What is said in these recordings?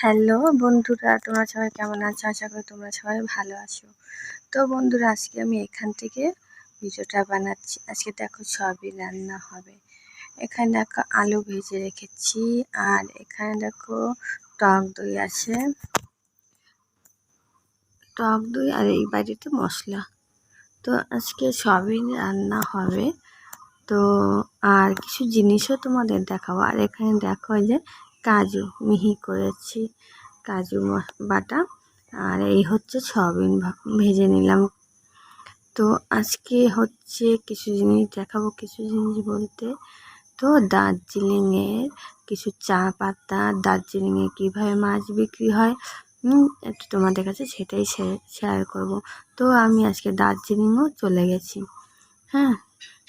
Hello বন্ধুরা, তোমরা সবাই কেমন আছো? আশা করি তোমরা সবাই ভালো আছো। তো বন্ধুরা, আজকে আমি এখান থেকে ভিডিওটা বানাচ্ছি। আজকে দেখো সবই রান্না হবে। এখানে দেখো আলু ভেজে রেখেছি, আর এখানে দেখো টক দই আছে। টক দই আর এই বাড়িতে মশলা। তো আজকে সবই রান্না হবে। তো আর কিছু জিনিসও তোমাদের দেখাবো। আর এখানে দেখো যে কাজু, মিহি করেছি, কাজু বাটা। আর এই হচ্ছে সয়াবিন ভেজে নিলাম। তো আজকে হচ্ছে কিছু জিনিস দেখাবো, কিছু জিনিস বলতে। তো দার্জিলিংয়ের কিছু চা পাতা, দার্জিলিংয়ে কীভাবে মাছ বিক্রি হয় একটু তোমাদের কাছে সেটাই শেয়ার করব। তো আমি আজকে দার্জিলিংও চলে গেছি। হ্যাঁ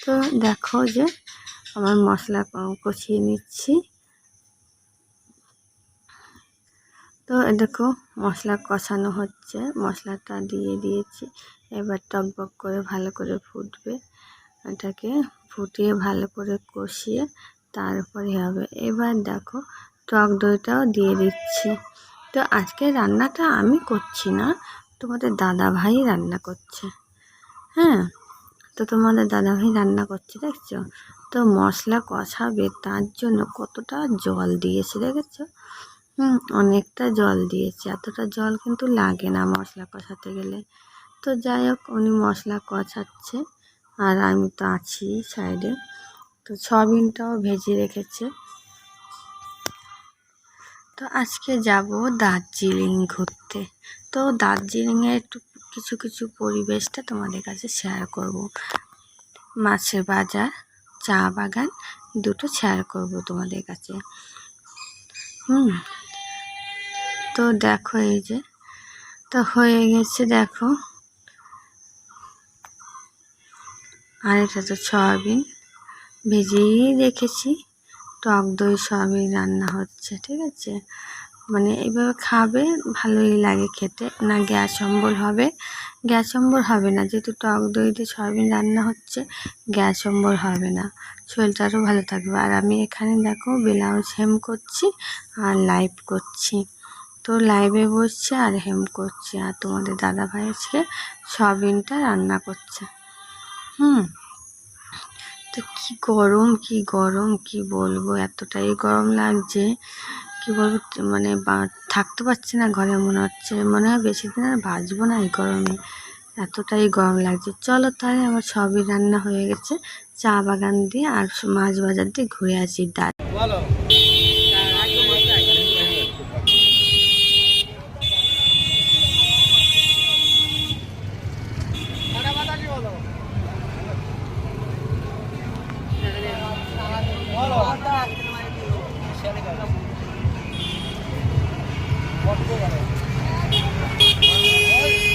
তো দেখো যে আমার মশলা কষিয়ে নিচ্ছি। তো দেখো মশলা কষানো হচ্ছে, মশলাটা দিয়ে দিয়েছি। এবার টকবক করে ভালো করে ফুটবে। এটাকে ফুটিয়ে ভালো করে কষিয়ে তারপরে হবে। এবার দেখো টক দইটাও দিয়ে দিচ্ছি। তো আজকে রান্নাটা আমি করছি না, তোমাদের দাদা ভাই রান্না করছে। হ্যাঁ তো তোমাদের দাদা ভাই রান্না করছে, দেখছ? তো মশলা কষাবে তার জন্য কতটা জল দিয়েছে, দেখেছ? হুম, অনেকটা জল দিয়েছি। এতটা জল কিন্তু লাগে না মশলা কষাতে গেলে। তো যাই হোক, উনি মশলা কষাচ্ছে আর আমি তো আছি সাইডে। তো সবিনটাও ভেজে রেখেছে। তো আজকে যাব দার্জিলিং ঘুরতে। তো দার্জিলিংয়ে একটু কিছু কিছু পরিবেশটা তোমাদের কাছে শেয়ার করব। মাছের বাজার, চা বাগান, দুটো শেয়ার করব তোমাদের কাছে। হুম তো দেখো এই যে, তো হয়ে গেছে দেখো। আর এটা তো সয়াবিন, ভেজেই রেখেছি। টক দই, সয়াবিন রান্না হচ্ছে, ঠিক আছে? মানে এইভাবে খাবে, ভালোই লাগে খেতে। না গ্যাস অম্বল হবে, গ্যাস অম্বল হবে না। যেহেতু টক দই দিয়ে সয়াবিন রান্না হচ্ছে, গ্যাস অম্বল হবে না। শরীরটা আরও ভালো থাকবে। আর আমি এখানে দেখো ব্লাউজ হেম করছি আর লাইভ করছি। তো লাইভে বসছে আর হেম করছে আর তোমাদের দাদা ভাই আজকে সবিনটা রান্না করছে। হুম। তো কি গরম কি গরম, কি বলব? এতটাই গরম লাগছে কি বলব? মানে থাকতে পারছি না ঘরে মনে হচ্ছে। মনে হয় বেশি দিন আর বাঁচবো না এই গরমে। এতটাই গরম লাগছে। চলো তাহলে আমার সবই রান্না হয়ে গেছে। চা বাগান দিয়ে আর মাছ বাজার দিয়ে ঘুরে আসি। ডাল।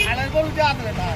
আড়াই বলতে আসবে না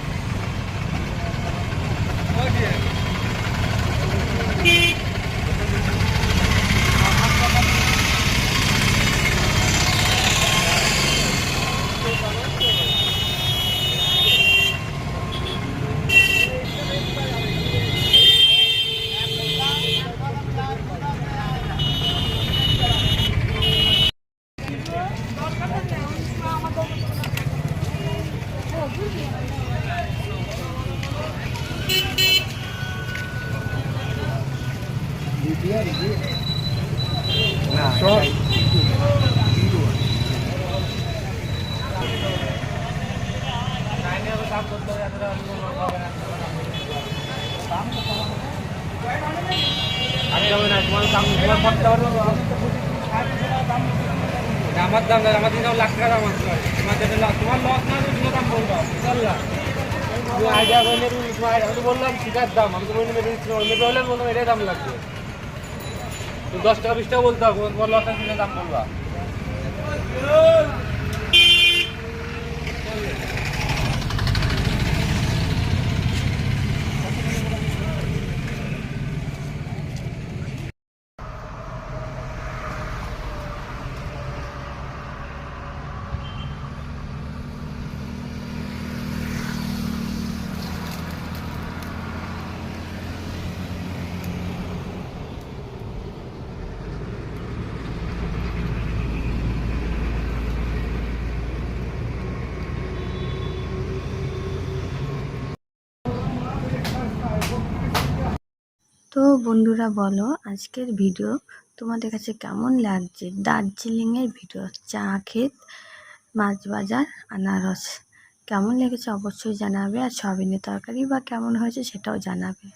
আমার দাম আমার দিন লাখ টাকা দাম আছে তোমাদের তোমার লস না তুমি দাম বলব বুঝলা তুমি আইডিয়া করলে আমি তো বললাম ঠিকার দাম আমি তো বললাম মেপে হলে বললাম এটাই দাম লাগবে তুমি দশ টাকা বিশ টাকা বলতে তোমার লস আছে দাম বলবা তো বন্ধুরা বলো, আজকের ভিডিও তোমাদের কাছে কেমন লাগছে? দার্জিলিংয়ের ভিডিও চা ক্ষেত, মাছ বাজার, আনারস, কেমন লেগেছে অবশ্যই জানাবে, আর সবিনের তরকারি বা কেমন হয়েছে সেটাও জানাবে।